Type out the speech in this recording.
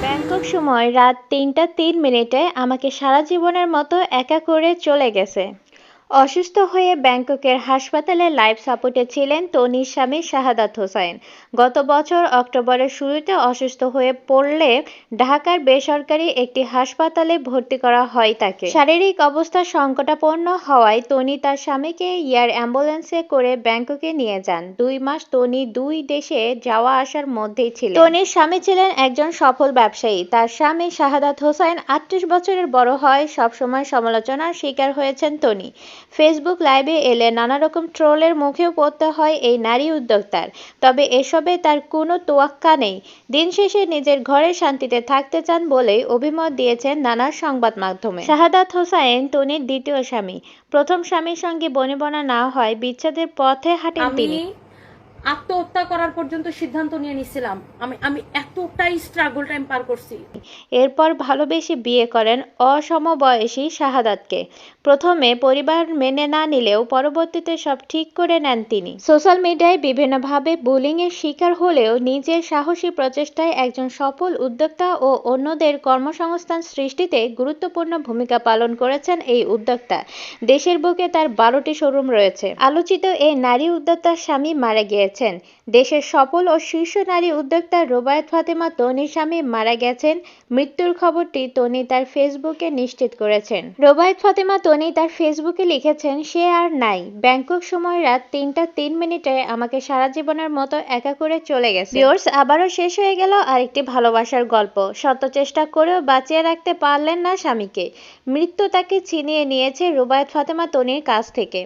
Bangkok সময় রাত তিনটা তিন মিনিটে আমাকে সারা জীবনের মতো একা করে চলে গেছে। অসুস্থ হয়ে ব্যাংককের হাসপাতালে লাইফ সাপোর্টে ছিলেন তনির স্বামী শাহাদাত হোসাইন গত বছর অক্টোবরের শুরুতে অসুস্থ হয়ে পড়লে ঢাকার বেসরকারি একটি হাসপাতালে ভর্তি করা হয় তাকে। শারীরিক অবস্থা সংকটাপন্ন হওয়ায় তনি তার স্বামীকে এয়ার অ্যাম্বুলেন্সে করে ব্যাংককে নিয়ে যান। দুই মাস তনি দুই দেশে যাওয়া আসার মধ্যেই ছিল তনির স্বামী ছিলেন একজন সফল ব্যবসায়ী। তার স্বামী শাহাদাত হোসাইন আটত্রিশ বছরের বড় হয় সবসময় সমালোচনার শিকার হয়েছেন তনি। ফেসবুক লাইভে এলে নানা রকম ট্রোলের মুখেও পড়তে হয় এই নারী উদ্যোক্তার। তবে এসবে তার কোনো তোয়াক্কা নেই। দিন শেষে নিজের ঘরে শান্তিতে থাকতে চান বলেই অভিমত দিয়েছেন নানা সংবাদ মাধ্যমে। শাহাদাত হোসাইন টনির দ্বিতীয় স্বামী। প্রথম স্বামীর সঙ্গে বনিবনা না হয় বিচ্ছেদের পথে হাঁটেন তিনি। আত্মহত্যা করার পর্যন্ত সিদ্ধান্ত নিয়ে নিছিলাম। আমি আমি এতটাই স্ট্রাগল টাইম পার করছি। এরপর ভালোবেসে বিয়ে করেন অসমবয়সী শাহাদাতকে। প্রথমে পরিবার মেনে না নিলেও পরবর্তীতে সব ঠিক করে নেন তিনি। সোশ্যাল মিডিয়ায় বিভিন্নভাবে বুলিং এর শিকার হলেও নিজের সাহসী প্রচেষ্টায় একজন সফল উদ্যোক্তা ও অন্যদের কর্মসংস্থান সৃষ্টিতে গুরুত্বপূর্ণ ভূমিকা পালন করেছেন এই উদ্যোক্তা। দেশের বুকে তার বারোটি শোরুম রয়েছে। আলোচিত এই নারী উদ্যোক্তার স্বামী মারা গিয়েছেন। দেশের সফল ও শীর্ষ নারী উদ্যোক্তা রোবায়েত ফাতেমা তনির স্বামী মারা গেছেন। মৃত্যুর খবরটি তনি তার ফেসবুকে নিশ্চিত করেছেন। রোবায়েত ফাতেমা তনি তার ফেসবুকে লিখেছেন, সে আর নাই। ব্যাংকক সময় রাত তিনটা তিন মিনিটে আমাকে সারা জীবনের মতো একা করে চলে গেছে। ভিউয়ার্স, আবারও শেষ হয়ে গেল আরেকটি ভালোবাসার গল্প। শত চেষ্টা করেও বাঁচিয়ে রাখতে পারলেন না স্বামীকে। মৃত্যু তাকে ছিনিয়ে নিয়েছে রুবায়েত ফাতেমা তনির কাছ থেকে।